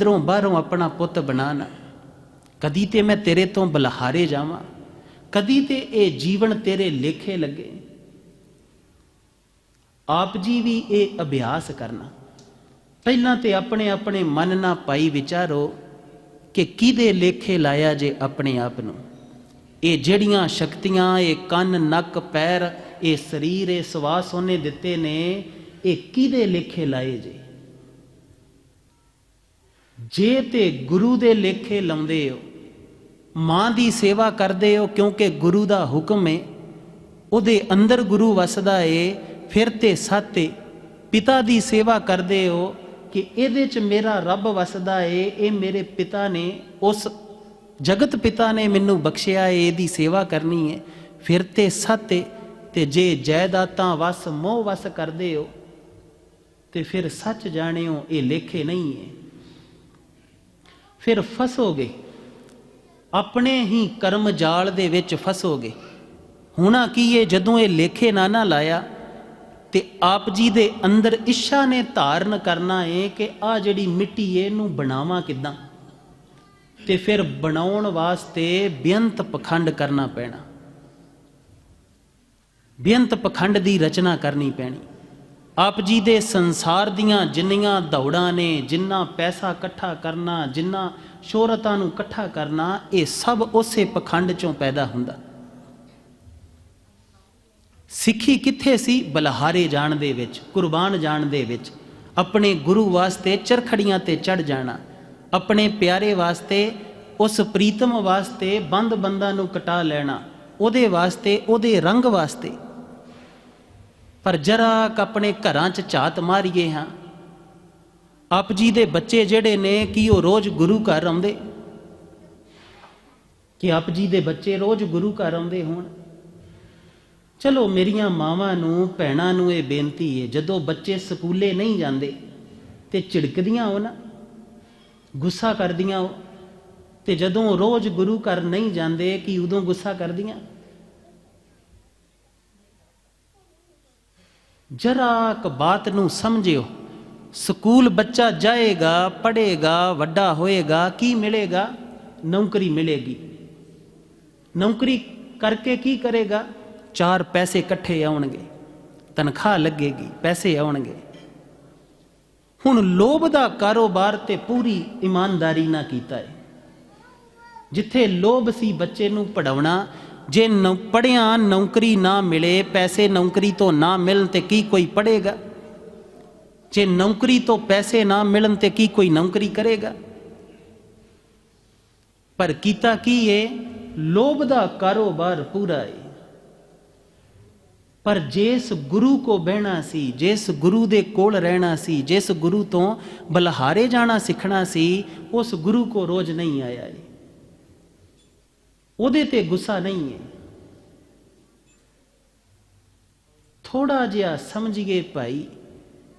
ਅੰਦਰੋਂ ਬਾਹਰੋਂ ਆਪਣਾ ਪੁੱਤ ਬਣਾਣਾ ਕਦੀ ਤੇ ਮੈਂ ਤੇਰੇ ਤੋਂ ਬਲਹਾਰੇ ਜਾਵਾਂ, ਕਦੀ ਤੇ ਇਹ ਜੀਵਨ ਤੇਰੇ ਲੇਖੇ ਲੱਗੇ। ਆਪ ਜੀ ਵੀ ਇਹ ਅਭਿਆਸ ਕਰਨਾ। ਪਹਿਲਾਂ ਤੇ ਆਪਣੇ ਆਪਣੇ ਮਨ ਨਾਲ ਪਾਈ ਵਿਚਾਰੋ ਕਿ ਕਿਹਦੇ ਲੇਖੇ ਲਾਇਆ ਜੇ ਆਪਣੇ ਆਪ ਨੂੰ। ਇਹ ਜਿਹੜੀਆਂ ਸ਼ਕਤੀਆਂ, ਇਹ ਕੰਨ, ਨੱਕ, ਪੈਰ, ਇਹ ਸਰੀਰ, ਇਹ ਸਵਾਸ ਉਹਨੇ ਦਿੱਤੇ ਨੇ, ਇਹ ਕਿਹਦੇ ਲੇਖੇ ਲਾਏ ਜੇ? ਜੇ ਤੇ ਗੁਰੂ ਦੇ ਲੇਖੇ ਲਾਉਂਦੇ ਹੋ, ਮਾਂ ਦੀ ਸੇਵਾ ਕਰਦੇ ਹੋ ਕਿਉਂਕਿ ਗੁਰੂ ਦਾ ਹੁਕਮ ਹੈ ਉਹਦੇ ਅੰਦਰ ਗੁਰੂ ਵਸਦਾ ਏ, ਫਿਰ ਤੇ ਸਾਤੇ ਪਿਤਾ ਦੀ ਸੇਵਾ ਕਰਦੇ ਹੋ ਕਿ ਇਹਦੇ ਚ ਮੇਰਾ ਰੱਬ ਵਸਦਾ ਏ, ਇਹ ਮੇਰੇ ਪਿਤਾ ਨੇ, ਉਸ ਜਗਤ ਪਿਤਾ ਨੇ ਮੈਨੂੰ ਬਖਸ਼ਿਆ ਏ, ਇਹਦੀ ਸੇਵਾ ਕਰਨੀ ਹੈ ਫਿਰ ਤੇ ਸਾਤੇ ਤੇ ਜੇ ਜਾਇਦਾਤਾਂ ਵਸ ਮੋਹ ਵਸ ਕਰਦੇ ਹੋ, ਤੇ ਫਿਰ ਸੱਚ ਜਾਣਿਓ ਇਹ ਲੇਖੇ ਨਹੀਂ ਹੈ ਫਿਰ ਫਸੋਗੇ। ਆਪਣੇ ਹੀ ਕਰਮ ਜਾਲ ਦੇ ਵਿੱਚ ਫਸੋਗੇ। ਹੋਣਾ ਕੀ ਇਹ ਜਦੋਂ ਇਹ ਲੇਖੇ ਨਾ ਨਾ ਲਾਇਆ, ਤੇ ਆਪ ਜੀ ਦੇ ਅੰਦਰ ਇੱਛਾ ਨੇ ਧਾਰਨ ਕਰਨਾ ਏ ਕਿ ਆ ਜਿਹੜੀ ਮਿੱਟੀ ਏ, ਇਹਨੂੰ ਬਣਾਵਾਂ ਕਿਦਾਂ? ਤੇ ਫਿਰ ਬਣਾਉਣ ਵਾਸਤੇ ਬੇਅੰਤ ਪਖੰਡ ਕਰਨਾ ਪੈਣਾ। ਬੇਅੰਤ ਪਖੰਡ ਦੀ ਰਚਨਾ ਕਰਨੀ ਪੈਣੀ। ਆਪ ਜੀ ਦੇ ਸੰਸਾਰ ਦੀਆਂ ਜਿੰਨੀਆਂ ਦੌੜਾਂ ਨੇ, ਜਿੰਨਾ ਪੈਸਾ ਇਕੱਠਾ ਕਰਨਾ, ਜਿੰਨਾ ਸ਼ੋਹਰਤਾਂ ਨੂੰ ਇਕੱਠਾ ਕਰਨਾ, ਇਹ ਸਭ ਉਸੇ ਪਖੰਡ ਚੋਂ ਪੈਦਾ ਹੁੰਦਾ। ਸਿੱਖੀ ਕਿੱਥੇ ਸੀ? ਬਲਹਾਰੇ ਜਾਣ ਦੇ ਵਿੱਚ, ਕੁਰਬਾਨ ਜਾਣ ਦੇ ਵਿੱਚ। ਆਪਣੇ ਗੁਰੂ ਵਾਸਤੇ ਚਰਖੜੀਆਂ ਤੇ ਚੜ ਜਾਣਾ। ਆਪਣੇ ਪਿਆਰੇ ਵਾਸਤੇ, ਉਸ ਪ੍ਰੀਤਮ ਵਾਸਤੇ ਬੰਦ ਬੰਦਾਂ ਨੂੰ ਕਟਾ ਲੈਣਾ। ਉਹਦੇ ਵਾਸਤੇ, ਉਹਦੇ ਰੰਗ ਵਾਸਤੇ। ਪਰ ਜਰਾ ਆਪਣੇ ਘਰਾਂ 'ਚ ਝਾਤ ਮਾਰੀਏ ਹਾਂ। ਆਪ ਜੀ ਦੇ ਬੱਚੇ ਜਿਹੜੇ ਨੇ, ਕੀ ਉਹ ਰੋਜ਼ ਗੁਰੂ ਘਰ ਆਉਂਦੇ? ਕਿ ਆਪ ਜੀ ਦੇ ਬੱਚੇ ਰੋਜ਼ ਗੁਰੂ ਘਰ ਆਉਂਦੇ ਹੋਣ? ਚਲੋ ਮੇਰੀਆਂ ਮਾਵਾਂ ਨੂੰ, ਭੈਣਾਂ ਨੂੰ ਇਹ ਬੇਨਤੀ ਹੈ ਜਦੋਂ ਬੱਚੇ ਸਕੂਲੇ ਨਹੀਂ ਜਾਂਦੇ ਤੇ ਝਿੜਕਦੀਆਂ ਉਹ ਨਾ, ਗੁੱਸਾ ਕਰਦੀਆਂ ਉਹ, ਤੇ ਜਦੋਂ ਰੋਜ਼ ਗੁਰੂ ਘਰ ਨਹੀਂ ਜਾਂਦੇ, ਕਿ ਉਦੋਂ ਗੁੱਸਾ ਕਰਦੀਆਂ? ਜਰਾ ਕ ਬਾਤ ਨੂੰ ਸਮਝਿਓ। ਸਕੂਲ ਬੱਚਾ ਜਾਏਗਾ, ਪੜ੍ਹੇਗਾ, ਵੱਡਾ ਹੋਏਗਾ, ਕੀ ਮਿਲੇਗਾ? ਨੌਕਰੀ ਮਿਲੇਗੀ। ਨੌਕਰੀ ਕਰਕੇ ਕੀ ਕਰੇਗਾ? ਚਾਰ ਪੈਸੇ ਇਕੱਠੇ ਆਉਣਗੇ, ਤਨਖਾਹ ਲੱਗੇਗੀ, ਪੈਸੇ ਆਉਣਗੇ। ਹੁਣ ਲੋਭ ਦਾ ਕਾਰੋਬਾਰ ਤੇ ਪੂਰੀ ਇਮਾਨਦਾਰੀ ਨਾਲ ਕੀਤਾ ਹੈ ਜਿੱਥੇ ਲੋਭ ਸੀ ਬੱਚੇ ਨੂੰ ਪੜਾਉਣਾ ਜੇ ਨੌ ਪੜਿਆ ਨੌਕਰੀ ਨਾ ਮਿਲੇ, ਪੈਸੇ ਨੌਕਰੀ ਤੋਂ ਨਾ ਮਿਲਣ ਤੇ ਕੀ ਕੋਈ ਪੜੇਗਾ ਜੇ ਨੌਕਰੀ ਤੋਂ ਪੈਸੇ ਨਾ ਮਿਲਣ ਤੇ ਕੀ ਕੋਈ ਨੌਕਰੀ ਕਰੇਗਾ? ਪਰ ਕੀਤਾ ਕੀ ਏ? ਲੋਭ ਦਾ ਕਾਰੋਬਾਰ ਪੂਰਾ ਏ। ਪਰ ਜਿਸ ਗੁਰੂ ਕੋ ਬਹਿਣਾ ਸੀ, ਜਿਸ ਗੁਰੂ ਦੇ ਕੋਲ ਰਹਿਣਾ ਸੀ, ਜਿਸ ਗੁਰੂ ਤੋਂ ਬਲਹਾਰੇ ਜਾਣਾ ਸਿੱਖਣਾ ਸੀ, ਉਸ ਗੁਰੂ ਕੋ ਰੋਜ਼ ਨਹੀਂ ਆਇਆ ਏ। ਉਹਦੇ ਤੇ ਗੁੱਸਾ ਨਹੀਂ ਹੈ। ਥੋੜਾ ਜਿਹਾ ਸਮਝੀਏ ਭਾਈ,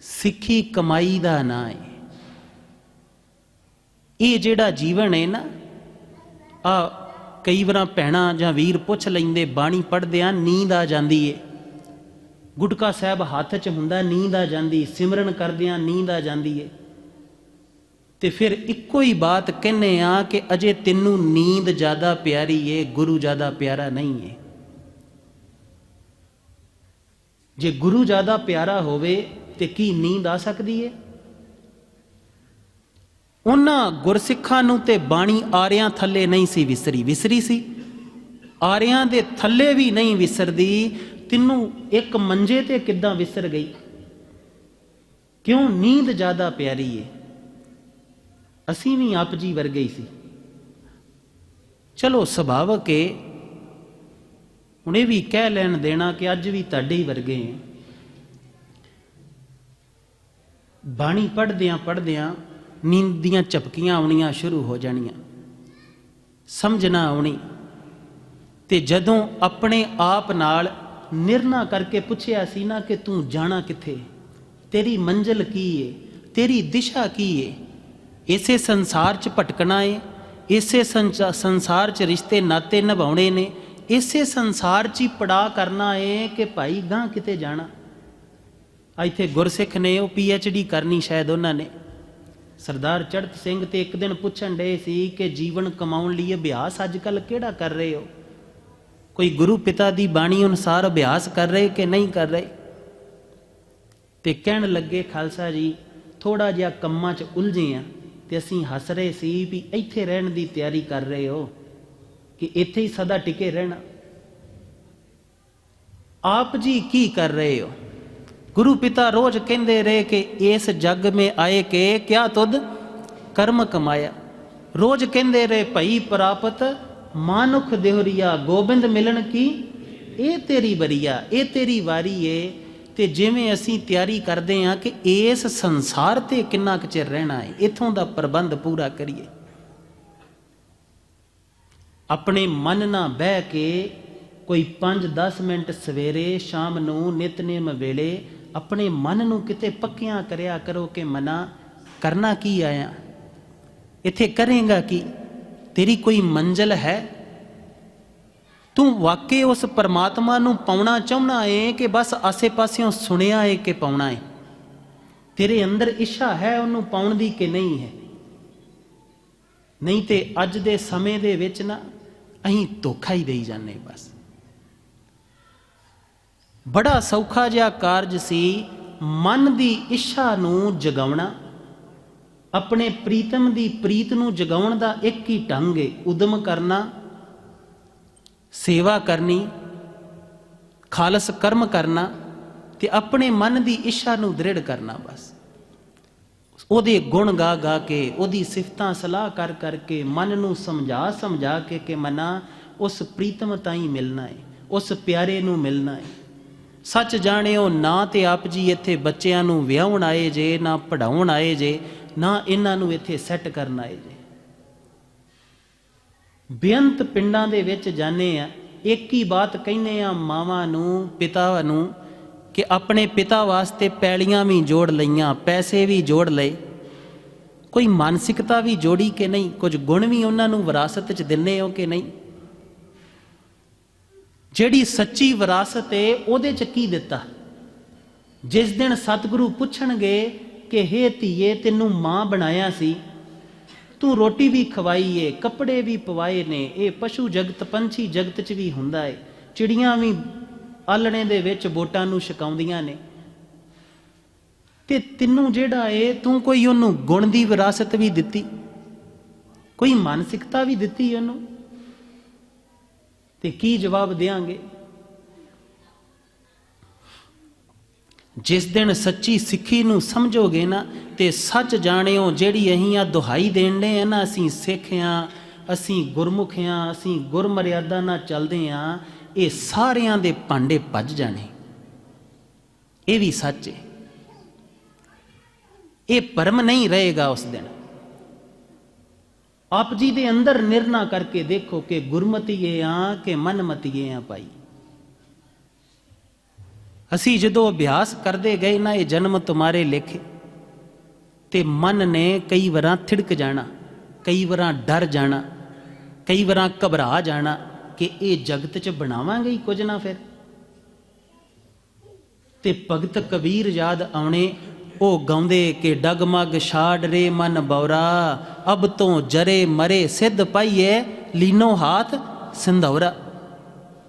ਸਿੱਖੀ ਕਮਾਈ ਦਾ ਨਾਂ ਹੈ। ਇਹ ਜਿਹੜਾ ਜੀਵਨ ਹੈ ਨਾ, ਆ ਕਈ ਵਾਰਾਂ ਭੈਣਾਂ ਜਾਂ ਵੀਰ ਪੁੱਛ ਲੈਂਦੇ, ਬਾਣੀ ਪੜ੍ਹਦੇ ਆ, ਨੀਂਦ ਆ ਜਾਂਦੀ ਏ। ਗੁਟਕਾ ਸਾਹਿਬ ਹੱਥ 'ਚ ਹੁੰਦਾ, ਨੀਂਦ ਆ ਜਾਂਦੀ, ਸਿਮਰਨ ਕਰਦਿਆਂ ਨੀਂਦ ਆ ਜਾਂਦੀ ਏ। ਤੇ ਫਿਰ ਇੱਕੋ ਹੀ ਬਾਤ ਕਹਿੰਨੇ ਆ ਕਿ ਅਜੇ ਤੈਨੂੰ ਨੀਂਦ ਜ਼ਿਆਦਾ ਪਿਆਰੀ ਏ, ਗੁਰੂ ਜ਼ਿਆਦਾ ਪਿਆਰਾ ਨਹੀਂ ਏ। ਜੇ ਗੁਰੂ ਜ਼ਿਆਦਾ ਪਿਆਰਾ ਹੋਵੇ ਤੇ ਕੀ ਨੀਂਦ ਆ ਸਕਦੀ ਏ? ਉਹਨਾਂ ਗੁਰਸਿੱਖਾਂ ਨੂੰ ਤੇ ਬਾਣੀ ਆਰਿਆਂ ਥੱਲੇ ਨਹੀਂ ਸੀ ਵਿਸਰੀ। ਵਿਸਰੀ ਸੀ। ਆਰਿਆਂ ਦੇ ਥੱਲੇ ਵੀ ਨਹੀਂ ਵਿਸਰਦੀ। ਤੈਨੂੰ ਇੱਕ ਮੰਜੇ ਤੇ ਕਿੱਦਾਂ ਵਿਸਰ ਗਈ? ਕਿਉਂ ਨੀਂਦ ਜ਼ਿਆਦਾ ਪਿਆਰੀ ਏ? ਅਸੀਂ ਵੀ ਆਪ ਜੀ ਵਰਗੇ ਹੀ ਸੀ। ਚਲੋ ਸੁਭਾਵਕ ਏ। ਹੁਣ ਇਹ ਵੀ ਕਹਿ ਲੈਣ ਦੇਣਾ ਕਿ ਅੱਜ ਵੀ ਤੁਹਾਡੇ ਹੀ ਵਰਗੇ ਹੈ ਬਾਣੀ ਪੜ੍ਹਦਿਆਂ ਪੜ੍ਹਦਿਆਂ ਨੀਂਦ ਦੀਆਂ ਝਪਕੀਆਂ ਆਉਣੀਆਂ ਸ਼ੁਰੂ ਹੋ ਜਾਣੀਆਂ। ਸਮਝ ਨਾ ਆਉਣੀ। ਤੇ ਜਦੋਂ ਆਪਣੇ ਆਪ ਨਾਲ ਨਿਰਣਾ ਕਰਕੇ ਪੁੱਛਿਆ ਸੀ ਨਾ ਕਿ ਤੂੰ ਜਾਣਾ ਕਿੱਥੇ? ਤੇਰੀ ਮੰਜ਼ਿਲ ਕੀ ਏ? ਤੇਰੀ ਦਿਸ਼ਾ ਕੀ ਏ? ਇਸੇ ਸੰਸਾਰ 'ਚ ਭਟਕਣਾ ਏ, ਇਸੇ ਸੰਚਾ- ਸੰਸਾਰ 'ਚ ਰਿਸ਼ਤੇ ਨਾਤੇ ਨਿਭਾਉਣੇ ਨੇ, ਇਸੇ ਸੰਸਾਰ 'ਚ ਹੀ ਪੜਾ ਕਰਨਾ ਏ ਕਿ ਭਾਈ ਗਾਂ ਕਿਤੇ ਜਾਣਾ। ਇੱਥੇ ਗੁਰਸਿੱਖ ਨੇ ਉਹ ਡੀ ਕਰਨੀ ਸ਼ਾਇਦ ਉਹਨਾਂ ਨੇ। ਸਰਦਾਰ ਚੜਤ ਸਿੰਘ ਤੇ ਇੱਕ ਦਿਨ ਪੁੱਛਣ ਡਏ ਸੀ ਕਿ ਜੀਵਨ ਕਮਾਉਣ ਲਈ ਅਭਿਆਸ ਅੱਜ ਕੱਲ ਕਿਹੜਾ ਕਰ ਰਹੇ ਹੋ? ਕੋਈ ਗੁਰੂ ਪਿਤਾ ਦੀ ਬਾਣੀ ਅਨੁਸਾਰ ਅਭਿਆਸ ਕਰ ਰਹੇ ਕਿ ਨਹੀਂ ਕਰ ਰਹੇ? ਤੇ ਕਹਿਣ ਲੱਗੇ, ਖਾਲਸਾ ਜੀ ਥੋੜਾ ਜਿਹਾ ਕੰਮਾਂ 'ਚ ਉਲਝੇ ਆ। ਤੇ ਅਸੀਂ ਹੱਸ ਰਹੇ ਸੀ ਵੀ ਇੱਥੇ ਰਹਿਣ ਦੀ ਤਿਆਰੀ ਕਰ ਰਹੇ ਹੋ, ਕਿ ਇੱਥੇ ਹੀ ਸਦਾ ਟਿਕੇ ਰਹਿਣਾ। ਆਪ ਜੀ ਕੀ ਕਰ ਰਹੇ ਹੋ? ਗੁਰੂ ਪਿਤਾ ਰੋਜ਼ ਕਹਿੰਦੇ ਰਹੇ ਕਿ ਇਸ ਜੱਗ ਮੇ ਆਏ ਕੇ ਕਿਆ ਤੁਧ ਕਰਮ ਕਮਾਇਆ। ਰੋਜ਼ ਕਹਿੰਦੇ ਰਹੇ, ਭਈ ਪ੍ਰਾਪਤ ਮਾਨੁਖ ਦੇਹਰੀਆ, ਗੋਬਿੰਦ ਮਿਲਣ ਕੀ? ਇਹ ਤੇਰੀ ਬਰੀਆ ਇਹ ਤੇਰੀ ਵਾਰੀ ਏ। ਤੇ ਜਿਵੇਂ ਅਸੀਂ ਤਿਆਰੀ ਕਰਦੇ ਹਾਂ ਕਿ ਇਸ ਸੰਸਾਰ ਤੇ ਕਿੰਨਾ ਕੁ ਚਿਰ ਰਹਿਣਾ ਹੈ, ਇਥੋਂ ਦਾ ਪ੍ਰਬੰਧ ਪੂਰਾ ਕਰੀਏ। ਆਪਣੇ ਮਨ ਨਾਲ ਬਹਿ ਕੇ ਕੋਈ 5-10 ਮਿੰਟ ਸਵੇਰੇ, ਸ਼ਾਮ ਨੂੰ, ਨਿਤਨੇਮ ਵੇਲੇ ਆਪਣੇ ਮਨ ਨੂੰ ਕਿਤੇ ਪੱਕਿਆਂ ਕਰਿਆ ਕਰੋ ਕਿ ਮਨਾ, ਕਰਨਾ ਕੀ ਆਇਆ? ਇੱਥੇ ਕਰੇਗਾ ਕੀ? ਤੇਰੀ ਕੋਈ ਮੰਜ਼ਲ ਹੈ? ਤੂੰ ਵਾਕਈ ਉਸ ਪਰਮਾਤਮਾ ਨੂੰ ਪਾਉਣਾ ਚਾਹਣਾ ਏ ਕਿ ਬਸ ਆਸੇ-ਪਾਸਿਓਂ ਸੁਣਿਆ ਏ ਕਿ ਪਾਉਣਾ ਏ? ਤੇਰੇ ਅੰਦਰ ਇੱਛਾ ਹੈ ਉਹਨੂੰ ਪਾਉਣ ਦੀ ਕਿ ਨਹੀਂ ਹੈ? ਨਹੀਂ ਤੇ ਅੱਜ ਦੇ ਸਮੇਂ ਦੇ ਵਿੱਚ ਨਾ ਅਸੀਂ ਧੋਖਾ ਹੀ ਦੇਈ ਜਾਂਦੇ ਬਸ। ਬੜਾ ਸੌਖਾ ਜਿਹਾ ਕਾਰਜ ਸੀ ਮਨ ਦੀ ਇੱਛਾ ਨੂੰ ਜਗਾਉਣਾ, ਆਪਣੇ ਪ੍ਰੀਤਮ ਦੀ ਪ੍ਰੀਤ ਨੂੰ ਜਗਾਉਣ ਦਾ ਇੱਕ ਹੀ ਢੰਗ ਏ, ਉਦਮ ਕਰਨਾ ਸੇਵਾ ਕਰਨੀ, ਖਾਲਸ ਕਰਮ ਕਰਨਾ ਤੇ ਆਪਣੇ ਮਨ ਦੀ ਇੱਛਾ ਨੂੰ ਦ੍ਰਿੜ ਕਰਨਾ ਬਸ। ਉਹਦੇ ਗੁਣ ਗਾ ਗਾ ਕੇ, ਉਹਦੀ ਸਿਫਤਾਂ ਸਲਾਹ ਕਰ ਕਰਕੇ, ਮਨ ਨੂੰ ਸਮਝਾ ਸਮਝਾ ਕੇ ਕਿ ਮਨਾ, ਉਸ ਪ੍ਰੀਤਮ ਤਾਈ ਮਿਲਣਾ ਹੈ ਉਸ ਪਿਆਰੇ ਨੂੰ ਮਿਲਣਾ ਹੈ ਸੱਚ ਜਾਣਿਓ, ਨਾ ਤੇ ਆਪ ਜੀ ਇੱਥੇ ਬੱਚਿਆਂ ਨੂੰ ਵਿਆਹਣ ਆਏ ਜੇ, ਨਾ ਪੜਾਉਣ ਆਏ ਜੇ, ਨਾ ਇਹਨਾਂ ਨੂੰ ਇੱਥੇ ਸੈੱਟ ਕਰਨ ਆਏ ਜੇ। ਬੇਅੰਤ ਪਿੰਡਾਂ ਦੇ ਵਿੱਚ ਜਾਣੇ ਆ, ਇੱਕ ਹੀ ਬਾਤ ਕਹਿੰਦੇ ਆ, ਮਾਵਾਂ ਨੂੰ, ਪਿਤਾ ਨੂੰ ਕਿ ਆਪਣੇ ਪਿਤਾ ਵਾਸਤੇ ਪੈਲੀਆਂ ਵੀ ਜੋੜ ਲਈਆਂ, ਪੈਸੇ ਵੀ ਜੋੜ ਲਏ। ਕੋਈ ਮਾਨਸਿਕਤਾ ਵੀ ਜੋੜੀ ਕਿ ਨਹੀਂ? ਕੁਝ ਗੁਣ ਵੀ ਉਹਨਾਂ ਨੂੰ ਵਿਰਾਸਤ 'ਚ ਦਿੰਨੇ ਹੋ ਕਿ ਨਹੀਂ? ਜਿਹੜੀ ਸੱਚੀ ਵਿਰਾਸਤ ਏ, ਉਹਦੇ 'ਚ ਕੀ ਦਿੱਤਾ? ਜਿਸ ਦਿਨ ਸਤਿਗੁਰੂ ਪੁੱਛਣਗੇ ਕਿ ਹੇ ਧੀਏ, ਤੈਨੂੰ ਮਾਂ ਬਣਾਇਆ ਸੀ ਤੂੰ ਰੋਟੀ ਵੀ ਖਵਾਈ ਏ, ਕੱਪੜੇ ਵੀ ਪਵਾਏ ਨੇ, ਇਹ ਪਸ਼ੂ ਜਗਤ, ਪੰਛੀ ਜਗਤ 'ਚ ਵੀ ਹੁੰਦਾ ਏ। ਚਿੜੀਆਂ ਵੀ ਆਲਣੇ ਦੇ ਵਿੱਚ ਬੋਟਾਂ ਨੂੰ ਛਕਾਉਂਦੀਆਂ ਨੇ। ਤੇ ਤੈਨੂੰ ਜਿਹੜਾ ਏ, ਤੂੰ ਕੋਈ ਉਹਨੂੰ ਗੁਣ ਦੀ ਵਿਰਾਸਤ ਵੀ ਦਿੱਤੀ? ਕੋਈ ਮਾਨਸਿਕਤਾ ਵੀ ਦਿੱਤੀ ਉਹਨੂੰ? ਤੇ ਕੀ ਜਵਾਬ ਦੇਾਂਗੇ ਜਿਸ ਦਿਨ ਸੱਚੀ ਸਿੱਖੀ ਨੂੰ ਸਮਝੋਗੇ ਨਾ, ਤੇ ਸੱਚ ਜਾਣਿਓ ਜਿਹੜੀ ਅਹੀਂ ਆ ਦੁਹਾਈ ਦੇਣ ਦੇ ਆ ਨਾ, ਅਸੀਂ ਸਿੱਖ ਆ, ਅਸੀਂ ਗੁਰਮੁਖ ਆ, ਅਸੀਂ ਗੁਰਮਰਿਆਦਾ ਨਾਲ ਚੱਲਦੇ ਆ, ਇਹ ਸਾਰਿਆਂ ਦੇ ਭਾਂਡੇ ਭੱਜ ਜਾਣੇ। ਇਹ ਵੀ ਸੱਚ ਹੈ ਇਹ ਪਰਮ ਨਹੀਂ ਰਹੇਗਾ ਉਸ ਦਿਨ। ਆਪ ਜੀ ਦੇ ਅੰਦਰ ਨਿਰਣਾ ਕਰਕੇ ਦੇਖੋ ਕਿ ਗੁਰਮਤੀਏ ਆ, ਕਿ ਮਨਮਤੀਏ ਆ ਭਾਈ। ਅਸੀਂ ਜਦੋਂ ਅਭਿਆਸ ਕਰਦੇ ਗਏ ਨਾ, ਇਹ ਜਨਮ ਤੁਮਾਰੇ ਲਿਖੇ। ਤੇ ਮਨ ਨੇ ਕਈ ਵਾਰਾਂ ਥਿੜਕ ਜਾਣਾ, ਕਈ ਵਾਰਾਂ ਡਰ ਜਾਣਾ, ਕਈ ਵਾਰਾਂ ਘਬਰਾ ਜਾਣਾ ਕਿ ਇਹ ਜਗਤ 'ਚ ਬਣਾਵਾਂਗੇ ਹੀ ਕੁਝ ਨਾ ਫਿਰ। ਤੇ ਭਗਤ ਕਬੀਰ ਯਾਦ ਆਉਣੇ, ਉਹ ਗਾਉਂਦੇ ਕਿ ਡਗਮਗ ਛਾੜ ਰੇ ਮਨ ਬੌਰਾ, ਅਬ ਤੋਂ ਜਰੇ ਮਰੇ ਸਿੱਧ ਪਾਈਏ, ਲੀਨੋ ਹਾਥ ਸਿੰਧੌਰਾ,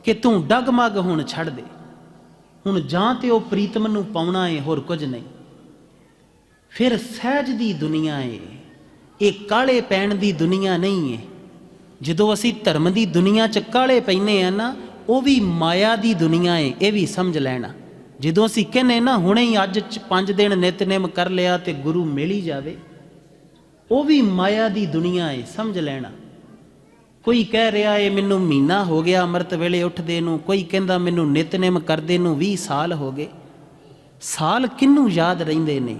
ਕਿ ਤੂੰ ਡਗਮਗ ਹੁਣ ਛੱਡ ਦੇ। ਹੁਣ ਜਾਂ ਤੇ ਉਹ ਪ੍ਰੀਤਮ ਨੂੰ ਪਾਉਣਾ ਏ, ਹੋਰ ਕੁਝ ਨਹੀਂ। ਫਿਰ ਸਹਿਜ ਦੀ ਦੁਨੀਆ ਏ, ਇਹ ਕਾਲੇ ਪੈਣ ਦੀ ਦੁਨੀਆ ਨਹੀਂ ਏ। ਜਦੋਂ ਅਸੀਂ ਧਰਮ ਦੀ ਦੁਨੀਆ ਚ ਕਾਲੇ ਪੈਨੇ ਆ ਨਾ, ਉਹ ਵੀ ਮਾਇਆ ਦੀ ਦੁਨੀਆ ਏ, ਇਹ ਵੀ ਸਮਝ ਲੈਣਾ। ਜਦੋਂ ਅਸੀਂ ਕਹਿੰਨੇ ਨਾ, ਹੁਣੇ ਹੀ ਅੱਜ ਪੰਜ ਦਿਨ ਨਿਤਨੇਮ ਕਰ ਲਿਆ ਤੇ ਗੁਰੂ ਮਿਲ ਹੀ ਜਾਵੇ, ਉਹ ਵੀ ਮਾਇਆ ਦੀ ਦੁਨੀਆ ਏ, ਸਮਝ ਲੈਣਾ। ਕੋਈ ਕਹਿ ਰਿਹਾ ਏ, ਮੈਨੂੰ ਮਹੀਨਾ ਹੋ ਗਿਆ ਅੰਮ੍ਰਿਤ ਵੇਲੇ ਉੱਠਦੇ ਨੂੰ। ਕੋਈ ਕਹਿੰਦਾ, ਮੈਨੂੰ ਨਿਤਨੇਮ ਕਰਦੇ ਨੂੰ 20 ਸਾਲ ਹੋ ਗਏ। ਸਾਲ ਕਿੰਨੂੰ ਯਾਦ ਰਹਿੰਦੇ ਨੇ?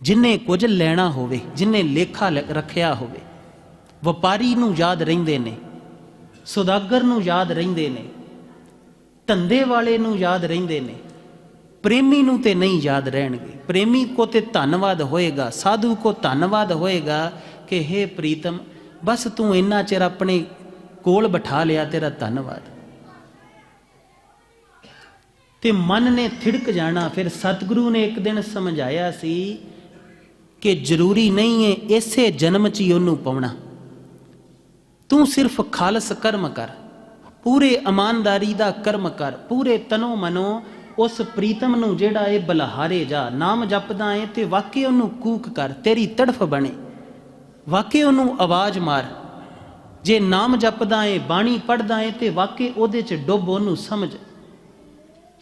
ਜਿਨੇ ਕੁਝ ਲੈਣਾ ਹੋਵੇ, ਜਿਨੇ ਲੇਖਾ ਰੱਖਿਆ ਹੋਵੇ, ਵਪਾਰੀ ਨੂੰ ਯਾਦ ਰਹਿੰਦੇ ਨੇ, ਸੁਦਾਗਰ ਨੂੰ ਯਾਦ ਰਹਿੰਦੇ ਨੇ, ਧੰਦੇ ਵਾਲੇ ਨੂੰ ਯਾਦ ਰਹਿੰਦੇ ਨੇ, ਪ੍ਰੇਮੀ ਨੂੰ ਤੇ ਨਹੀਂ ਯਾਦ ਰਹਿਣਗੇ। ਪ੍ਰੇਮੀ ਕੋ ਤੇ ਧੰਨਵਾਦ ਹੋਏਗਾ, ਸਾਧੂ ਕੋ ਧੰਨਵਾਦ ਹੋਏਗਾ ਕਿ हे ਪ੍ਰੀਤਮ ਬਸ ਤੂੰ ਇੰਨਾ ਚਿਰ ਆਪਣੇ ਕੋਲ ਬਿਠਾ ਲਿਆ ਤੇਰਾ ਧੰਨਵਾਦ। ਤੇ ਮਨ ਨੇ ਥਿੜਕ ਜਾਣਾ, ਫਿਰ ਸਤਿਗੁਰੂ ਨੇ ਇੱਕ ਦਿਨ ਸਮਝਾਇਆ ਸੀ ਕਿ ਜ਼ਰੂਰੀ ਨਹੀਂ ਹੈ ਇਸੇ ਜਨਮ 'ਚ ਹੀ ਉਹਨੂੰ ਪਾਉਣਾ। ਤੂੰ ਸਿਰਫ ਖਾਲਸ ਕਰਮ ਕਰ, ਪੂਰੇ ਇਮਾਨਦਾਰੀ ਦਾ ਕਰਮ ਕਰ, ਪੂਰੇ ਤਨੋ ਮਨੋ ਉਸ ਪ੍ਰੀਤਮ ਨੂੰ ਜਿਹੜਾ ਇਹ ਬਲਹਾਰੇ ਜਾ, ਨਾਮ ਜਪਦਾ ਏ ਤੇ ਵਾਕਈ ਉਹਨੂੰ ਕੂਕ ਕਰ, ਤੇਰੀ ਤੜਫ ਬਣੇ। ਵਾਕਿਆ ਉਹਨੂੰ ਆਵਾਜ਼ ਮਾਰ। ਜੇ ਨਾਮ ਜਪਦਾ ਏ, ਬਾਣੀ ਪੜਦਾ ਏ, ਤੇ ਵਾਕਿਆ ਉਹਦੇ ਚ ਡੁੱਬ ਉਹਨੂੰ ਸਮਝ।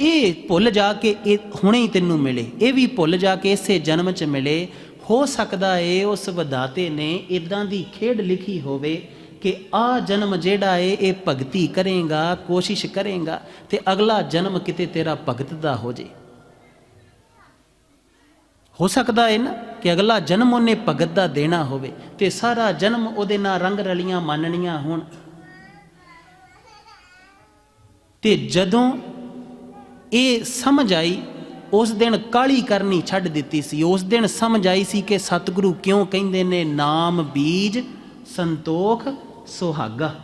ਇਹ ਭੁੱਲ ਜਾ ਕੇ ਇਹ ਹੁਣੇ ਹੀ ਤੈਨੂੰ ਮਿਲੇ। ਇਹ ਵੀ ਭੁੱਲ ਜਾ ਕੇ ਇਸੇ ਜਨਮ ਚ ਮਿਲੇ। ਹੋ ਸਕਦਾ ਏ ਉਸ ਵਿਦਾਤੇ ਨੇ ਇਦਾਂ ਦੀ ਖੇਡ ਲਿਖੀ ਹੋਵੇ ਕਿ ਆ ਜਨਮ ਜਿਹੜਾ ਏ, ਇਹ ਭਗਤੀ ਕਰੇਗਾ, ਕੋਸ਼ਿਸ਼ ਕਰੇਗਾ ਤੇ ਅਗਲਾ ਜਨਮ ਕਿਤੇ ਤੇਰਾ ਭਗਤ ਦਾ ਹੋ ਜੇ। ਹੋ ਸਕਦਾ ਏ ਨਾ? ਕਿ ਅਗਲਾ ਜਨਮ ਉਹਨੇ ਭਗਤ ਦਾ ਦੇਣਾ ਹੋਵੇ ਤੇ ਸਾਰਾ ਜਨਮ ਉਹਦੇ ਨਾਲ ਰੰਗ ਰਲੀਆਂ ਮੰਨਣੀਆਂ ਹੋਣ। ਤੇ ਜਦੋਂ ਇਹ ਸਮਝ ਆਈ, ਉਸ ਦਿਨ ਕਾਲੀ ਕਰਨੀ ਛੱਡ ਦਿੱਤੀ ਸੀ। ਉਸ ਦਿਨ ਸਮਝ ਆਈ ਸੀ ਕਿ ਸਤਿਗੁਰੂ ਕਿਉਂ ਕਹਿੰਦੇ ਨੇ, ਨਾਮ ਬੀਜ, ਸੰਤੋਖ, ਸੁਹਾਗਾ।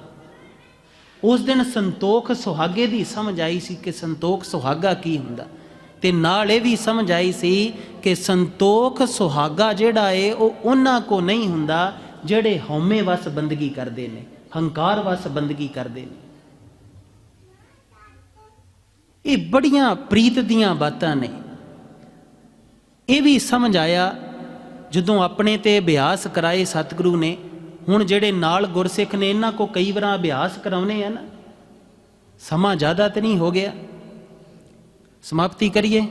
ਉਸ ਦਿਨ ਸੰਤੋਖ ਸੁਹਾਗੇ ਦੀ ਸਮਝ ਆਈ ਸੀ ਕਿ ਸੰਤੋਖ ਸੁਹਾਗਾ ਕੀ ਹੁੰਦਾ? ਤੇ ਨਾਲ ਇਹ ਵੀ ਸਮਝ ਆਈ ਸੀ ਕਿ ਸੰਤੋਖ ਸੁਹਾਗਾ ਜਿਹੜਾ ਏ, ਉਹ ਉਹਨਾਂ ਕੋ ਨਹੀਂ ਹੁੰਦਾ ਜਿਹੜੇ ਹਉਮੈ ਵਸ ਬੰਦਗੀ ਕਰਦੇ ਨੇ, ਹੰਕਾਰ ਵਸ ਬੰਦਗੀ ਕਰਦੇ ਨੇ। ਇਹ ਬੜੀਆਂ ਪ੍ਰੀਤ ਦੀਆਂ ਬਾਤਾਂ ਨੇ। ਇਹ ਵੀ ਸਮਝ ਆਇਆ ਜਦੋਂ ਆਪਣੇ ਤੇ ਅਭਿਆਸ ਕਰਾਏ ਸਤਿਗੁਰੂ ਨੇ, ਹੁਣ ਜਿਹੜੇ ਨਾਲ ਗੁਰਸਿੱਖ ਨੇ, ਇਹਨਾਂ ਕੋ ਕਈ ਵਾਰ ਅਭਿਆਸ ਕਰਾਉਨੇ ਆ ਨਾ। ਸਮਾਂ ਜ਼ਿਆਦਾ ਤੇ ਨਹੀਂ ਹੋ ਗਿਆ। ਸਮਾਪਤੀ ਕਰੀਏ?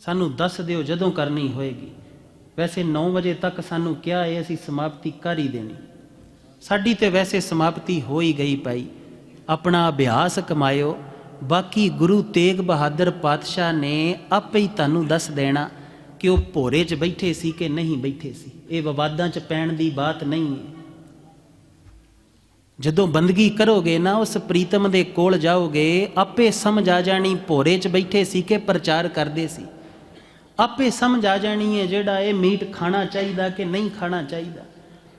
ਸਾਨੂੰ ਦੱਸ ਦਿਓ ਜਦੋਂ ਕਰਨੀ ਹੋਏਗੀ। ਵੈਸੇ 9 ਵਜੇ ਤੱਕ ਸਾਨੂੰ ਕਿਹਾ ਹੈ, ਅਸੀਂ ਸਮਾਪਤੀ ਕਰ ਹੀ ਦੇਣੀ। ਸਾਡੀ ਤੇ ਵੈਸੇ ਸਮਾਪਤੀ ਹੋ ਹੀ ਗਈ ਭਾਈ। ਆਪਣਾ ਅਭਿਆਸ ਕਮਾਇਓ। ਬਾਕੀ ਗੁਰੂ ਤੇਗ ਬਹਾਦਰ ਪਾਤਸ਼ਾਹ ਨੇ ਆਪੇ ਹੀ ਤੁਹਾਨੂੰ ਦੱਸ ਦੇਣਾ ਕਿ ਉਹ ਭੋਰੇ 'ਚ ਬੈਠੇ ਸੀ ਕਿ ਨਹੀਂ ਬੈਠੇ ਸੀ। ਇਹ ਵਿਵਾਦਾਂ 'ਚ ਪੈਣ ਦੀ ਬਾਤ ਨਹੀਂ ਹੈ। ਜਦੋਂ ਬੰਦਗੀ ਕਰੋਗੇ ਨਾ ਉਸ ਪ੍ਰੀਤਮ ਦੇ ਕੋਲ ਜਾਓਗੇ, ਆਪੇ ਸਮਝ ਆ ਜਾਣੀ ਭੋਰੇ 'ਚ ਬੈਠੇ ਸੀ ਕਿ ਪ੍ਰਚਾਰ ਕਰਦੇ ਸੀ। ਆਪੇ ਸਮਝ ਆ ਜਾਣੀ ਹੈ ਜਿਹੜਾ ਇਹ ਮੀਟ ਖਾਣਾ ਚਾਹੀਦਾ ਕਿ ਨਹੀਂ ਖਾਣਾ ਚਾਹੀਦਾ।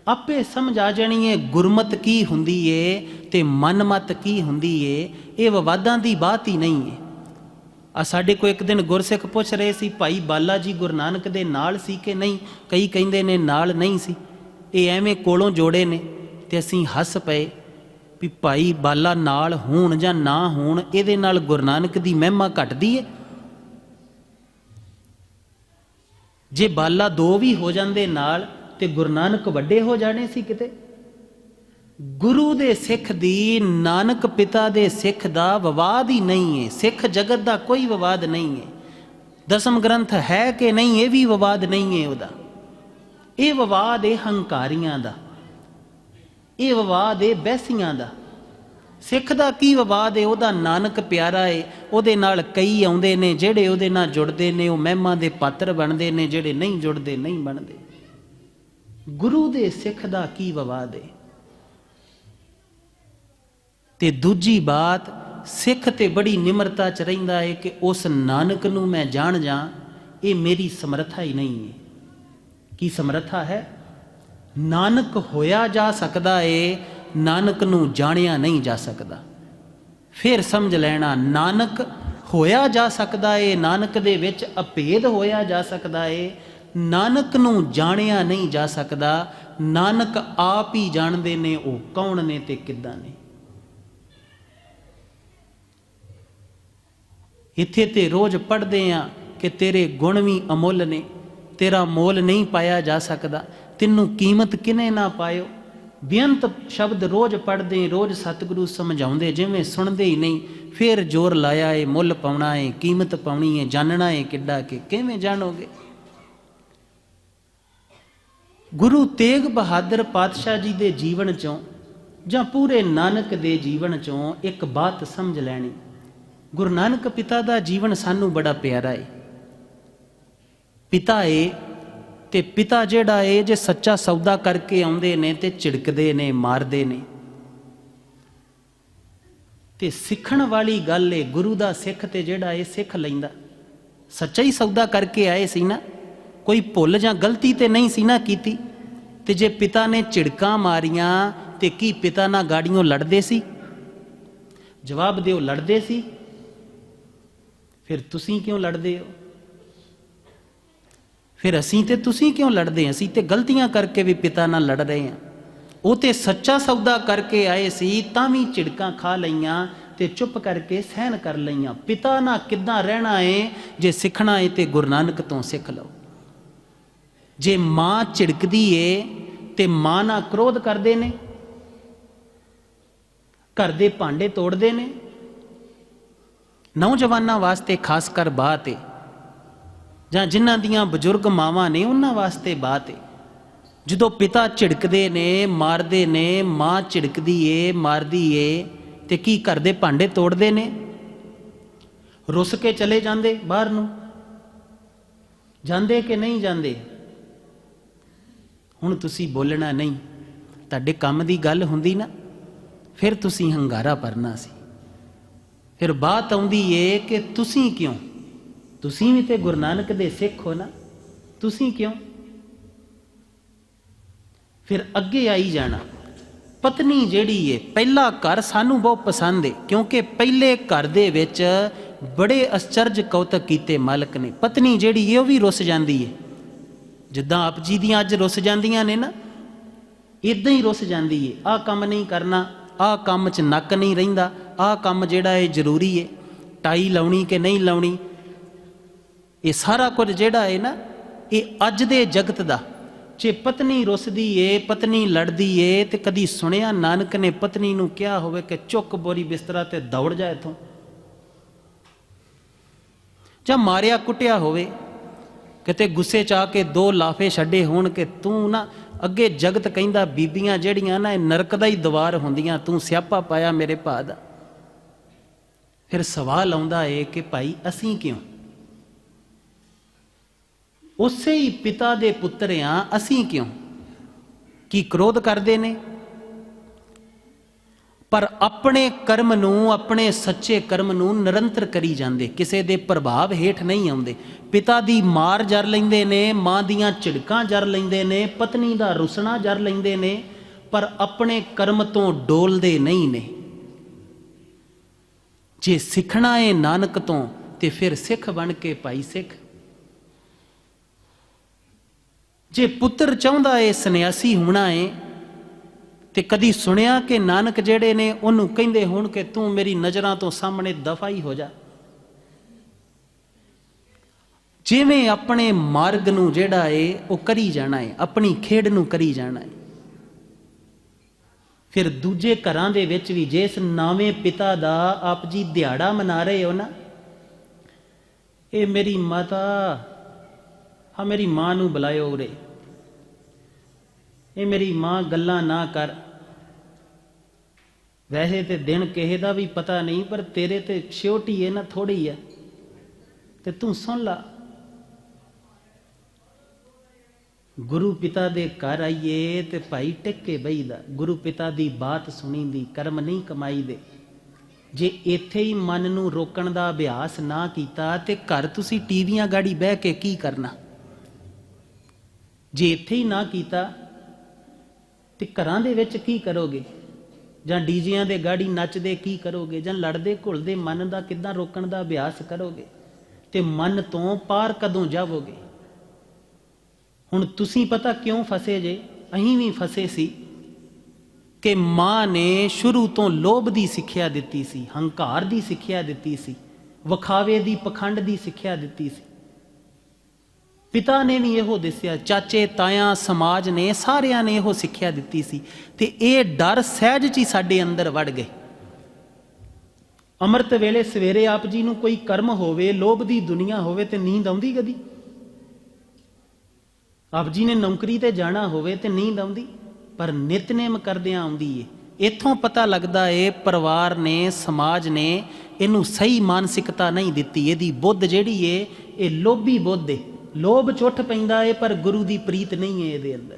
ਆਪੇ ਸਮਝ ਆ ਜਾਣੀ ਹੈ ਗੁਰਮਤ ਕੀ ਹੁੰਦੀ ਏ ਤੇ ਮਨਮਤ ਕੀ ਹੁੰਦੀ ਏ, ਇਹ ਵਿਵਾਦਾਂ ਦੀ ਬਾਤ ਹੀ ਨਹੀਂ ਏ। ਆ ਸਾਡੇ ਕੋ ਇੱਕ ਦਿਨ ਗੁਰਸਿੱਖ ਪੁੱਛ ਰਹੇ ਸੀ, ਭਾਈ ਬਾਲਾ ਜੀ ਗੁਰੂ ਨਾਨਕ ਦੇ ਨਾਲ ਸੀ ਕਿ ਨਹੀਂ? ਕਈ ਕਹਿੰਦੇ ਨੇ, ਨਾਲ ਨਹੀਂ ਸੀ। ਇਹ ਐਵੇਂ ਕੋਲੋਂ ਜੋੜੇ ਨੇ। ਤੇ ਅਸੀਂ ਹੱਸ ਪਏ ਵੀ ਭਾਈ ਬਾਲਾ ਨਾਲ ਹੋਣ ਜਾਂ ਨਾ ਹੋਣ, ਇਹਦੇ ਨਾਲ ਗੁਰੂ ਨਾਨਕ ਦੀ ਮਹਿਮਾ ਘਟਦੀ ਏ। ਜੇ ਬਾਲਾ ਦੋ ਵੀ ਹੋ ਜਾਂਦੇ ਨਾਲ ਤੇ ਗੁਰੂ ਨਾਨਕ ਵੱਡੇ ਹੋ ਜਾਣੇ ਸੀ ਕਿਤੇ। ਗੁਰੂ ਦੇ ਸਿੱਖ ਦੀ, ਨਾਨਕ ਪਿਤਾ ਦੇ ਸਿੱਖ ਦਾ ਵਿਵਾਦ ਹੀ ਨਹੀਂ ਹੈ ਸਿੱਖ ਜਗਤ ਦਾ ਕੋਈ ਵਿਵਾਦ ਨਹੀਂ ਹੈ ਦਸਮ ਗ੍ਰੰਥ ਹੈ ਕਿ ਨਹੀਂ, ਇਹ ਵੀ ਵਿਵਾਦ ਨਹੀਂ ਹੈ ਉਹਦਾ। ਇਹ ਵਿਵਾਦ ਹੈ ਹੰਕਾਰੀਆਂ ਦਾ। ਇਹ ਵਿਵਾਦ ਏ ਬੈਸੀਆਂ ਦਾ। ਸਿੱਖ ਦਾ ਕੀ ਵਿਵਾਦ ਏ, ਉਹਦਾ ਨਾਨਕ ਪਿਆਰਾ ਏ, ਉਹਦੇ ਨਾਲ ਕਈ ਆਉਂਦੇ ਨੇ, ਜਿਹੜੇ ਉਹਦੇ ਨਾਲ ਜੁੜਦੇ ਨੇ, ਉਹ ਮਹਿਮਾ ਦੇ ਪਾਤਰ ਬਣਦੇ ਨੇ, ਜਿਹੜੇ ਨਹੀਂ ਜੁੜਦੇ, ਨਹੀਂ ਬਣਦੇ। ਗੁਰੂ ਦੇ ਸਿੱਖ ਦਾ ਕੀ ਵਿਵਾਦ ਏ? ਤੇ ਦੂਜੀ ਬਾਤ, ਸਿੱਖ ਤੇ ਬੜੀ ਨਿਮਰਤਾ ਚ ਰਹਿੰਦਾ ਏ ਕਿ ਉਸ ਨਾਨਕ ਨੂੰ ਮੈਂ ਜਾਣ ਜਾਂ, ਇਹ ਮੇਰੀ ਸਮਰੱਥਾ ਹੀ ਨਹੀਂ ਹੈ ਕੀ ਸਮਰੱਥਾ ਹੈ? ਨਾਨਕ ਹੋਇਆ ਜਾ ਸਕਦਾ ਏ, ਨਾਨਕ ਨੂੰ ਜਾਣਿਆ ਨਹੀਂ ਜਾ ਸਕਦਾ। ਫਿਰ ਸਮਝ ਲੈਣਾ, ਨਾਨਕ ਹੋਇਆ ਜਾ ਸਕਦਾ ਏ, ਨਾਨਕ ਦੇ ਵਿੱਚ ਅਭੇਦ ਹੋਇਆ ਜਾ ਸਕਦਾ ਏ, ਨਾਨਕ ਨੂੰ ਜਾਣਿਆ ਨਹੀਂ ਜਾ ਸਕਦਾ, ਨਾਨਕ ਆਪ ਹੀ ਜਾਣਦੇ ਨੇ ਉਹ ਕੌਣ ਨੇ ਤੇ ਕਿੱਦਾਂ ਨੇ। ਇੱਥੇ ਤੇ ਰੋਜ਼ ਪੜ੍ਹਦੇ ਆ ਕਿ ਤੇਰੇ ਗੁਣ ਵੀ ਅਮੁੱਲ ਨੇ, ਤੇਰਾ ਮੋਲ ਨਹੀਂ ਪਾਇਆ ਜਾ ਸਕਦਾ ਤੈਨੂੰ ਕੀਮਤ ਕਿਨੇ ਨਾ ਪਾਇਓ? ਬੇਅੰਤ ਸ਼ਬਦ ਰੋਜ਼ ਪੜ੍ਹਦੇ, ਰੋਜ਼ ਸਤਿਗੁਰੂ ਸਮਝਾਉਂਦੇ, ਜਿਵੇਂ ਸੁਣਦੇ ਹੀ ਨਹੀਂ, ਫਿਰ ਜ਼ੋਰ ਲਾਇਆ ਏ, ਮੁੱਲ ਪਾਉਣਾ ਏ, ਕੀਮਤ ਪਾਉਣੀ ਏ, ਜਾਣਨਾ ਏ ਕਿੱਡਾ ਕਿ ਕਿਵੇਂ ਜਾਣੋਗੇ? ਗੁਰੂ ਤੇਗ ਬਹਾਦਰ ਪਾਤਸ਼ਾਹ ਜੀ ਦੇ ਜੀਵਨ ਚੋਂ ਜਾਂ ਪੂਰੇ ਨਾਨਕ ਦੇ ਜੀਵਨ ਚੋਂ ਇੱਕ ਬਾਤ ਸਮਝ ਲੈਣੀ। ਗੁਰੂ ਨਾਨਕ ਪਿਤਾ ਦਾ ਜੀਵਨ ਸਾਨੂੰ ਬੜਾ ਪਿਆਰਾ ਏ। ਪਿਤਾ ਏ ਤੇ ਪਿਤਾ ਜਿਹੜਾ ਏ, ਜੇ ਸੱਚਾ ਸੌਦਾ ਕਰਕੇ ਆਉਂਦੇ ਨੇ ਤੇ ਝਿੜਕਦੇ ਨੇ, ਮਾਰਦੇ ਨੇ। ਤੇ ਸਿੱਖਣ ਵਾਲੀ ਗੱਲ ਏ, ਗੁਰੂ ਦਾ ਸਿੱਖ ਤੇ ਜਿਹੜਾ ਏ, ਸਿੱਖ ਲੈਂਦਾ। ਸੱਚਾ ਹੀ ਸੌਦਾ ਕਰਕੇ ਆਏ ਸੀ ਨਾ। ਕੋਈ ਭੁੱਲ ਜਾਂ ਗਲਤੀ ਤੇ ਨਹੀਂ ਸੀ ਨਾ ਕੀਤੀ। ਤੇ ਜੇ ਪਿਤਾ ਨੇ ਝਿੜਕਾਂ ਮਾਰੀਆਂ, ਤੇ ਕੀ ਪਿਤਾ ਨਾਲ ਗਾੜੀਆਂ ਲੜਦੇ ਸੀ? ਜਵਾਬ ਦਿਓ, ਲੜਦੇ ਸੀ। ਫਿਰ ਤੁਸੀਂ ਕਿਉਂ ਲੜਦੇ ਹੋ? ਫਿਰ ਅਸੀਂ ਤੇ ਤੁਸੀਂ ਕਿਉਂ ਲੜਦੇ ਹਾਂ? ਅਸੀਂ ਤੇ ਗਲਤੀਆਂ ਕਰਕੇ ਵੀ ਪਿਤਾ ਨਾਲ ਲੜ ਰਹੇ ਹਾਂ। ਉਹ ਤੇ ਸੱਚਾ ਸੌਦਾ ਕਰਕੇ ਆਏ ਸੀ, ਤਾਂ ਵੀ ਝਿੜਕਾਂ ਖਾ ਲਈਆਂ ਤੇ ਚੁੱਪ ਕਰਕੇ ਸਹਿਨ ਕਰ ਲਈਆਂ। ਪਿਤਾ ਨਾਲ ਕਿੱਦਾਂ ਰਹਿਣਾ ਏ? ਜੇ ਸਿੱਖਣਾ ਏ ਤੇ ਗੁਰੂ ਨਾਨਕ ਤੋਂ ਸਿੱਖ ਲਓ। ਜੇ ਮਾਂ ਝਿੜਕਦੀ ਏ ਤੇ ਮਾਂ ਨਾਲ ਕ੍ਰੋਧ ਕਰਦੇ ਨੇ, ਘਰ ਦੇ ਭਾਂਡੇ ਤੋੜਦੇ ਨੇ, ਨੌਜਵਾਨਾਂ ਵਾਸਤੇ ਖਾਸ ਕਰ ਬਾਤ ਏ। ਜਾਂ ਜਿਨ੍ਹਾਂ ਦੀਆਂ ਬਜ਼ੁਰਗ ਮਾਵਾਂ ਨੇ ਉਹਨਾਂ ਵਾਸਤੇ ਬਾਤ ਏ। ਜਦੋਂ ਪਿਤਾ ਝਿੜਕਦੇ ਨੇ, ਮਾਰਦੇ ਨੇ, ਮਾਂ ਝਿੜਕਦੀ ਏ, ਮਾਰਦੀ ਏ, ਤੇ ਕੀ ਘਰ ਦੇ ਭਾਂਡੇ ਤੋੜਦੇ ਨੇ? ਰੁੱਸ ਕੇ ਚਲੇ ਜਾਂਦੇ ਬਾਹਰ ਨੂੰ? ਜਾਂਦੇ ਕਿ ਨਹੀਂ ਜਾਂਦੇ? ਹੁਣ ਤੁਸੀਂ ਬੋਲਣਾ ਨਹੀਂ, ਤੁਹਾਡੇ ਕੰਮ ਦੀ ਗੱਲ ਹੁੰਦੀ ਨਾ, ਫਿਰ ਤੁਸੀਂ ਹੰਗਾਰਾ ਭਰਨਾ ਸੀ। ਫਿਰ ਬਾਤ ਆਉਂਦੀ ਏ ਕਿ ਤੁਸੀਂ ਕਿਉਂ? ਤੁਸੀਂ ਵੀ ਤੇ ਗੁਰੂ ਨਾਨਕ ਦੇ ਸਿੱਖ ਹੋ ਨਾ, ਤੁਸੀਂ ਕਿਉਂ? ਫਿਰ ਅੱਗੇ ਆਈ ਜਾਣਾ। ਪਤਨੀ ਜਿਹੜੀ ਏ, ਪਹਿਲਾ ਘਰ ਸਾਨੂੰ ਬਹੁਤ ਪਸੰਦ ਏ, ਕਿਉਂਕਿ ਪਹਿਲੇ ਘਰ ਦੇ ਵਿੱਚ ਬੜੇ ਅਚਰਜ ਕੌਤਕ ਕੀਤੇ ਮਾਲਕ ਨੇ। ਪਤਨੀ ਜਿਹੜੀ ਏ, ਉਹ ਵੀ ਰੁੱਸ ਜਾਂਦੀ ਏ। ਜਿੱਦਾਂ ਆਪ ਜੀ ਦੀਆਂ ਅੱਜ ਰੁੱਸ ਜਾਂਦੀਆਂ ਨੇ ਨਾ ਇਦਾਂ ਹੀ ਰੁੱਸ ਜਾਂਦੀ ਏ। ਆਹ ਕੰਮ ਨਹੀਂ ਕਰਨਾ, ਆਹ ਕੰਮ 'ਚ ਨੱਕ ਨਹੀਂ ਰਹਿੰਦਾ, ਆਹ ਕੰਮ ਜਿਹੜਾ ਏ ਜ਼ਰੂਰੀ ਏ। ਟਾਈ ਲਾਉਣੀ ਕਿ ਨਹੀਂ ਲਾਉਣੀ ਇਹ ਸਾਰਾ ਕੁਝ ਜਿਹੜਾ ਹੈ ਨਾ, ਇਹ ਅੱਜ ਦੇ ਜਗਤ ਦਾ। ਜੇ ਪਤਨੀ ਰੁੱਸਦੀ ਏ, ਪਤਨੀ ਲੜਦੀ ਏ, ਤੇ ਕਦੀ ਸੁਣਿਆ ਨਾਨਕ ਨੇ ਪਤਨੀ ਨੂੰ ਕਿਹਾ ਹੋਵੇ ਕਿ ਚੁੱਕ ਬੋਰੀ ਬਿਸਤਰਾ ਤੇ ਦੌੜ ਜਾ ਇੱਥੋਂ। ਜਾਂ ਮਾਰਿਆ ਕੁੱਟਿਆ ਹੋਵੇ, ਕਿਤੇ ਗੁੱਸੇ ਚ ਆ ਕੇ ਦੋ ਲਾਫੇ ਛੱਡੇ ਹੋਣ ਕਿ ਤੂੰ ਨਾ ਅੱਗੇ ਜਗਤ ਕਹਿੰਦਾ ਬੀਬੀਆਂ ਜਿਹੜੀਆਂ ਨਾ, ਇਹ ਨਰਕ ਦਾ ਹੀ ਦਵਾਰ ਹੁੰਦੀਆਂ, ਤੂੰ ਸਿਆਪਾ ਪਾਇਆ ਮੇਰੇ ਭਾ ਦਾ। ਫਿਰ ਸਵਾਲ ਆਉਂਦਾ ਏ ਕਿ ਭਾਈ ਅਸੀਂ ਕਿਉਂ? ਉਸੇ ਹੀ ਪਿਤਾ ਦੇ ਪੁੱਤਰ ਆ ਅਸੀਂ ਕਿਉਂ? ਕੀ ਕ੍ਰੋਧ ਕਰਦੇ ਨੇ? ਪਰ ਆਪਣੇ ਕਰਮ ਨੂੰ, ਆਪਣੇ ਸੱਚੇ ਕਰਮ ਨੂੰ ਨਿਰੰਤਰ ਕਰੀ ਜਾਂਦੇ। ਕਿਸੇ ਦੇ ਪ੍ਰਭਾਵ ਹੇਠ ਨਹੀਂ ਆਉਂਦੇ। ਪਿਤਾ ਦੀ ਮਾਰ ਜਰ ਲੈਂਦੇ ਨੇ, ਮਾਂ ਦੀਆਂ ਝਿੜਕਾਂ ਜਰ ਲੈਂਦੇ ਨੇ, ਪਤਨੀ ਦਾ ਰੁਸਣਾ ਜਰ ਲੈਂਦੇ ਨੇ, ਪਰ ਆਪਣੇ ਕਰਮ ਤੋਂ ਡੋਲਦੇ ਨਹੀਂ ਨੇ। ਜੇ ਸਿੱਖਣਾ ਏ ਨਾਨਕ ਤੋਂ, ਤੇ ਫਿਰ ਸਿੱਖ ਬਣ ਕੇ ਭਾਈ ਸਿੱਖ। ਜੇ ਪੁੱਤਰ ਚਾਹੁੰਦਾ ਏ, ਸੰਨਿਆਸੀ ਹੋਣਾ ਏ, ਤੇ ਕਦੀ ਸੁਣਿਆ ਕਿ ਨਾਨਕ ਜਿਹੜੇ ਨੇ, ਉਹਨੂੰ ਕਹਿੰਦੇ ਹੋਣ ਕਿ ਤੂੰ ਮੇਰੀ ਨਜ਼ਰਾਂ ਤੋਂ ਸਾਹਮਣੇ ਦਫਾ ਹੀ ਹੋ ਜਾ। ਜਿਵੇਂ ਆਪਣੇ ਮਾਰਗ ਨੂੰ ਜਿਹੜਾ ਏ, ਉਹ ਕਰੀ ਜਾਣਾ ਏ, ਆਪਣੀ ਖੇਡ ਨੂੰ ਕਰੀ ਜਾਣਾ ਏ। ਫਿਰ ਦੂਜੇ ਘਰਾਂ ਦੇ ਵਿੱਚ ਵੀ ਜਿਸ ਨਾਵੇਂ ਪਿਤਾ ਦਾ ਆਪ ਜੀ ਦਿਹਾੜਾ ਮਨਾ ਰਹੇ ਹੋ ਨਾ, ਇਹ ਮੇਰੀ ਮਾਤਾ ਹਾਂ, ਮੇਰੀ ਮਾਂ ਨੂੰ ਬੁਲਾਇਓ ਉਰੇ। ਇਹ ਮੇਰੀ ਮਾਂ ਗੱਲਾਂ ਨਾ ਕਰ। ਵੈਸੇ ਤੇ ਦਿਨ ਕਿਸੇ ਦਾ ਵੀ ਪਤਾ ਨਹੀਂ, ਪਰ ਤੇਰੇ ਤੇ ਛੋਟੀ ਹੈ ਨਾ ਥੋੜੀ ਹੈ ਤੇ ਤੂੰ ਸੁਣ ਲਾ। ਗੁਰੂ ਪਿਤਾ ਦੇ ਘਰ ਆਈਏ ਤੇ ਭਾਈ ਟਿਕ ਕੇ ਬਈਦਾ। ਗੁਰੂ ਪਿਤਾ ਦੀ ਬਾਤ ਸੁਣੀਂਦੀ, ਕਰਮ ਨਹੀਂ ਕਮਾਈ ਦੇ ਜੇ ਇੱਥੇ ਹੀ ਮਨ ਨੂੰ ਰੋਕਣ ਦਾ ਅਭਿਆਸ ਨਾ ਕੀਤਾ ਤੇ ਘਰ ਤੁਸੀਂ ਟੀਵੀਆਂ ਗਾੜੀ ਬਹਿ ਕੇ ਕੀ ਕਰਨਾ? ਜੇ ਇੱਥੇ ਹੀ ਨਾ ਕੀਤਾ, ਤੇ ਘਰਾਂ ਦੇ ਵਿੱਚ ਕੀ ਕਰੋਗੇ? ਜਾਂ ਡੀਜਿਆਂ ਦੇ ਗਾੜੀ ਨੱਚਦੇ ਕੀ ਕਰੋਗੇ? ਜਾਂ ਲੜਦੇ ਘੁਲਦੇ ਮਨ ਦਾ ਕਿੱਦਾਂ ਰੋਕਣ ਦਾ ਅਭਿਆਸ ਕਰੋਗੇ? ਤੇ ਮਨ ਤੋਂ ਪਾਰ ਕਦੋਂ ਜਾਵੋਗੇ? ਹੁਣ ਤੁਸੀਂ ਪਤਾ ਕਿਉਂ ਫਸੇ ਜੇ? ਅਸੀਂ ਵੀ ਫਸੇ ਸੀ। ਕਿ ਮਾਂ ਨੇ ਸ਼ੁਰੂ ਤੋਂ ਲੋਭ ਦੀ ਸਿੱਖਿਆ ਦਿੱਤੀ ਸੀ, ਹੰਕਾਰ ਦੀ ਸਿੱਖਿਆ ਦਿੱਤੀ ਸੀ, ਵਿਖਾਵੇ ਦੀ ਪਖੰਡ ਦੀ ਸਿੱਖਿਆ ਦਿੱਤੀ ਸੀ। ਪਿਤਾ ਨੇ ਵੀ ਇਹੋ ਦੱਸਿਆ, ਚਾਚੇ, ਤਾਇਆ, ਸਮਾਜ ਨੇ, ਸਾਰਿਆਂ ਨੇ ਇਹੋ ਸਿੱਖਿਆ ਦਿੱਤੀ ਸੀ। ਤੇ ਇਹ ਡਰ ਸਹਿਜ ਚ ਹੀ ਸਾਡੇ ਅੰਦਰ ਵੜ ਗਏ। ਅੰਮ੍ਰਿਤ ਵੇਲੇ ਸਵੇਰੇ ਆਪ ਜੀ ਨੂੰ ਕੋਈ ਕਰਮ ਹੋਵੇ, ਲੋਭ ਦੀ ਦੁਨੀਆ ਹੋਵੇ ਤੇ ਨੀਂਦ ਆਉਂਦੀ ਕਦੀ? ਆਪ ਜੀ ਨੇ ਨੌਕਰੀ ਤੇ ਜਾਣਾ ਹੋਵੇ ਤੇ ਨੀਂਦ ਆਉਂਦੀ, ਪਰ ਨਿਤਨੇਮ ਕਰਦਿਆਂ ਆਉਂਦੀ ਏ। ਇੱਥੋਂ ਪਤਾ ਲੱਗਦਾ ਏ, ਪਰਿਵਾਰ ਨੇ, ਸਮਾਜ ਨੇ ਇਹਨੂੰ ਸਹੀ ਮਾਨਸਿਕਤਾ ਨਹੀਂ ਦਿੱਤੀ। ਇਹਦੀ ਬੁੱਧ ਜਿਹੜੀ ਏ, ਇਹ ਲੋਭੀ ਬੁੱਧ ਏ। ਲੋਭ ਚੁੱਠ ਪੈਂਦਾ ਏ, ਪਰ ਗੁਰੂ ਦੀ ਪ੍ਰੀਤ ਨਹੀਂ ਏ ਇਹਦੇ ਅੰਦਰ।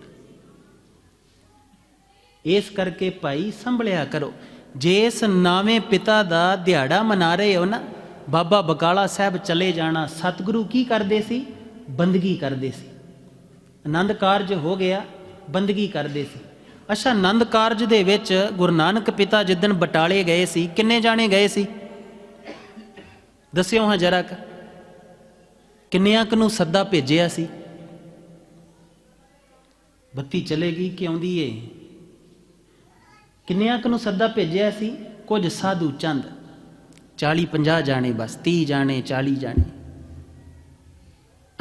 ਇਸ ਕਰਕੇ ਭਾਈ ਸੰਭਲਿਆ ਕਰੋ। ਜੇ ਇਸ ਨਾਵੇਂ ਪਿਤਾ ਦਾ ਦਿਹਾੜਾ ਮਨਾ ਰਹੇ ਹੋ ਨਾ, ਬਾਬਾ ਬਕਾਲਾ ਸਾਹਿਬ ਚਲੇ ਜਾਣਾ, ਸਤਿਗੁਰੂ ਕੀ ਕਰਦੇ ਸੀ? ਬੰਦਗੀ ਕਰਦੇ ਸੀ। ਆਨੰਦ ਕਾਰਜ ਹੋ ਗਿਆ, ਬੰਦਗੀ ਕਰਦੇ ਸੀ। ਅੱਛਾ, ਆਨੰਦ ਕਾਰਜ ਦੇ ਵਿੱਚ ਗੁਰੂ ਨਾਨਕ ਪਿਤਾ ਜਿੱਦਣ ਬਟਾਲੇ ਗਏ ਸੀ, ਕਿੰਨੇ ਜਾਣੇ ਗਏ ਸੀ? ਦੱਸਿਓ ਹਾਂ ਜਰਾ ਕ। ਕਿੰਨਿਆਂ ਕੁ ਨੂੰ ਸੱਦਾ ਭੇਜਿਆ ਸੀ? ਬੱਤੀ ਚਲੇਗੀ ਕਿ ਆਉਂਦੀ ਏ? ਕਿੰਨਿਆਂ ਕੁ ਨੂੰ ਸੱਦਾ ਭੇਜਿਆ ਸੀ? ਕੁਝ ਸਾਧੂ ਚੰਦ। 40 50 ਜਾਣੇ ਬਸ 30 ਜਾਣੇ 40 ਜਾਣੇ।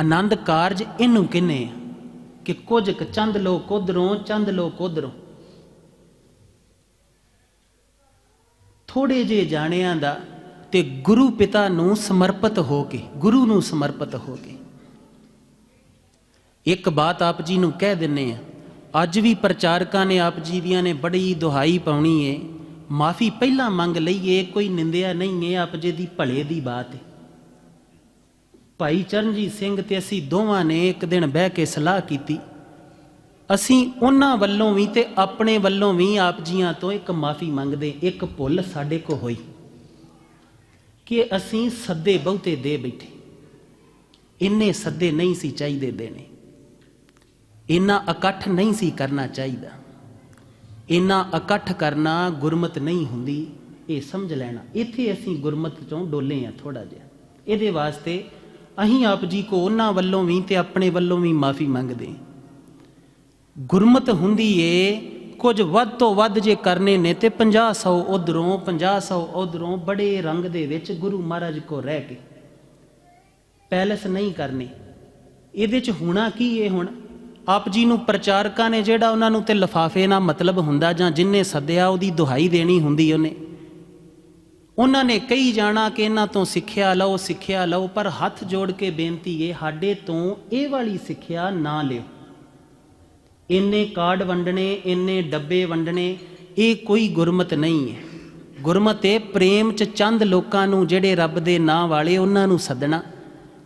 ਆਨੰਦ ਕਾਰਜ ਇਹਨੂੰ ਕਿੰਨੇ ਆ? ਕਿ ਕੁਝ ਕੁ ਚੰਦ ਲੋਕ ਉਧਰੋਂ, ਚੰਦ ਲੋਕ ਉਧਰੋਂ। ਥੋੜੇ ਜੇ ਜਾਣਿਆਂ ਦਾ ਤੇ ਗੁਰੂ ਪਿਤਾ ਨੂੰ ਸਮਰਪਿਤ ਹੋ ਕੇ, ਗੁਰੂ ਨੂੰ ਸਮਰਪਿਤ ਹੋ ਕੇ। ਇੱਕ ਬਾਤ ਆਪ ਜੀ ਨੂੰ ਕਹਿ ਦਿੰਨੇ ਆ ਅੱਜ ਵੀ ਪ੍ਰਚਾਰਕਾਂ ਨੇ ਆਪ ਜੀ ਦੀਆਂ ਨੇ ਬੜੀ ਦੁਹਾਈ ਪਾਉਣੀ ਏ, ਮਾਫੀ ਪਹਿਲਾਂ ਮੰਗ ਲਈਏ, ਕੋਈ ਨਿੰਦਿਆ ਨਹੀਂ ਏ, ਆਪ ਜੀ ਦੀ ਭਲੇ ਦੀ ਬਾਤ ਏ। ਭਾਈ ਚਰਨਜੀਤ ਸਿੰਘ ਤੇ ਅਸੀਂ ਦੋਵਾਂ ਨੇ ਇੱਕ ਦਿਨ ਬਹਿ ਕੇ ਸਲਾਹ ਕੀਤੀ। ਅਸੀਂ ਉਹਨਾਂ ਵੱਲੋਂ ਵੀ ਤੇ ਆਪਣੇ ਵੱਲੋਂ ਵੀ ਆਪ ਜੀਆਂ ਤੋਂ ਇੱਕ ਮਾਫੀ ਮੰਗਦੇ, ਇੱਕ ਭੁੱਲ ਸਾਡੇ ਕੋ ਹੋਈ। ਕਿ ਅਸੀਂ ਸੱਦੇ ਬਹੁਤੇ ਦੇ ਬੈਠੇ। ਇੰਨੇ ਸੱਦੇ ਨਹੀਂ ਸੀ ਚਾਹੀਦੇ ਦੇਣੇ। ਇੰਨਾ ਇਕੱਠ ਨਹੀਂ ਸੀ ਕਰਨਾ ਚਾਹੀਦਾ। ਇੰਨਾ ਇਕੱਠ ਕਰਨਾ ਗੁਰਮਤ ਨਹੀਂ ਹੁੰਦੀ, ਇਹ ਸਮਝ ਲੈਣਾ। ਇੱਥੇ ਅਸੀਂ ਗੁਰਮਤ ਚੋਂ ਡੋਲੇ ਆ ਥੋੜਾ ਜਿਹਾ। ਇਹਦੇ ਵਾਸਤੇ ਅਸੀਂ ਆਪ ਜੀ ਕੋ ਉਹਨਾਂ ਵੱਲੋਂ ਵੀ ਤੇ ਆਪਣੇ ਵੱਲੋਂ ਵੀ ਮਾਫੀ ਮੰਗਦੇ ਗੁਰਮਤ ਹੁੰਦੀ ਏ ਕੁਝ ਵੱਧ ਤੋਂ ਵੱਧ ਜੇ ਕਰਨੇ ਨੇ ਤੇ 50 100 ਉਧਰੋਂ 50 100 ਉਧਰੋਂ ਬੜੇ ਰੰਗ ਦੇ ਵਿੱਚ ਗੁਰੂ ਮਹਾਰਾਜ ਕੋ ਰਹਿ ਕੇ ਪੈਲਸ ਨਹੀਂ ਕਰਨੇ। ਇਹਦੇ ਚ ਹੋਣਾ ਕੀ ਏ ਹੁਣ? ਆਪ ਜੀ ਨੂੰ ਪ੍ਰਚਾਰਕਾਂ ਨੇ ਜਿਹੜਾ ਉਹਨਾਂ ਨੂੰ ਤੇ ਲਫਾਫੇ ਨਾਲ ਮਤਲਬ ਹੁੰਦਾ ਜਾਂ ਜਿੰਨੇ ਸੱਦਿਆ ਉਹਦੀ ਦੁਹਾਈ ਦੇਣੀ ਹੁੰਦੀ ਉਹਨੇ। ਉਹਨਾਂ ਨੇ ਕਈ ਜਾਣਾ ਕਿ ਇਹਨਾਂ ਤੋਂ ਸਿੱਖਿਆ ਲਓ ਸਿੱਖਿਆ ਲਓ, ਪਰ ਹੱਥ ਜੋੜ ਕੇ ਬੇਨਤੀ ਏ, ਸਾਡੇ ਤੋਂ ਇਹ ਵਾਲੀ ਸਿੱਖਿਆ ਨਾ ਲਿਓ। ਇੰਨੇ ਕਾਰਡ ਵੰਡਣੇ, ਇੰਨੇ ਡੱਬੇ ਵੰਡਣੇ, ਇਹ ਕੋਈ ਗੁਰਮਤ ਨਹੀਂ ਹੈ। ਗੁਰਮਤ ਇਹ ਪ੍ਰੇਮ ਚ ਚੰਦ ਲੋਕਾਂ ਨੂੰ ਜਿਹੜੇ ਰੱਬ ਦੇ ਨਾਂ ਵਾਲੇ ਉਹਨਾਂ ਨੂੰ ਸੱਦਣਾ।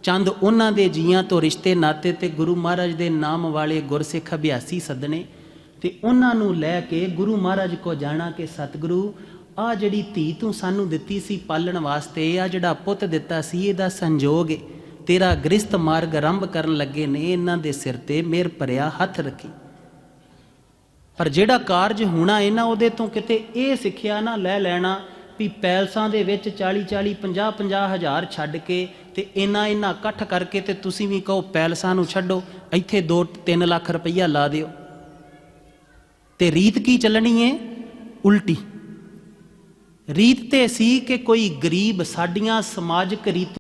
ਚੰਦ ਉਹਨਾਂ ਦੇ ਜੀਆਂ ਤੋਂ ਰਿਸ਼ਤੇ ਨਾਤੇ ਤੇ ਗੁਰੂ ਮਹਾਰਾਜ ਦੇ ਨਾਮ ਵਾਲੇ ਗੁਰਸਿੱਖ ਅਭਿਆਸੀ ਸੱਦਣੇ ਤੇ ਉਹਨਾਂ ਨੂੰ ਲੈ ਕੇ ਗੁਰੂ ਮਹਾਰਾਜ ਕੋ ਜਾਣਾ ਕਿ ਸਤਿਗੁਰੂ ਆ ਜਿਹੜੀ ਧੀ ਤੂੰ ਸਾਨੂੰ ਦਿੱਤੀ ਸੀ ਪਾਲਣ ਵਾਸਤੇ ਆ ਜਿਹੜਾ ਪੁੱਤ ਦਿੱਤਾ ਸੀ, ਇਹਦਾ ਸੰਜੋਗ ਏ। ਤੇਰਾ ਗ੍ਰਸਤ ਮਾਰਗ ਆਰੰਭ ਕਰਨ ਲੱਗੇ ਨੇ, ਇਹਨਾਂ ਦੇ ਸਿਰ ਤੇ ਮੇਰ ਭਰਿਆ ਹੱਥ ਰੱਖੀ। ਪਰ ਜਿਹੜਾ ਕਾਰਜ ਹੋਣਾ ਇਹਨਾਂ ਉਹਦੇ ਤੋਂ ਕਿਤੇ ਇਹ ਸਿੱਖਿਆ ਨਾ ਲੈ ਲੈਣਾ ਵੀ ਪੈਲਸਾਂ ਦੇ ਵਿੱਚ 40 40 50 50 ਹਜ਼ਾਰ ਛੱਡ ਕੇ ਤੇ ਇੰਨਾ ਇੰਨਾ ਇਕੱਠ ਕਰਕੇ ਤੇ ਤੁਸੀਂ ਵੀ ਕਹੋ ਪੈਲਸਾਂ ਨੂੰ ਛੱਡੋ, ਇੱਥੇ 2 3 ਲੱਖ ਰੁਪਈਆ ਲਾ ਦਿਓ। ਤੇ ਰੀਤ ਕੀ ਚੱਲਣੀ ਏ? ਉਲਟੀ। ਰੀਤ ਤੇ ਸੀ ਕਿ ਕੋਈ ਗਰੀਬ ਸਾਡੀਆਂ ਸਮਾਜਿਕ ਰੀਤਾਂ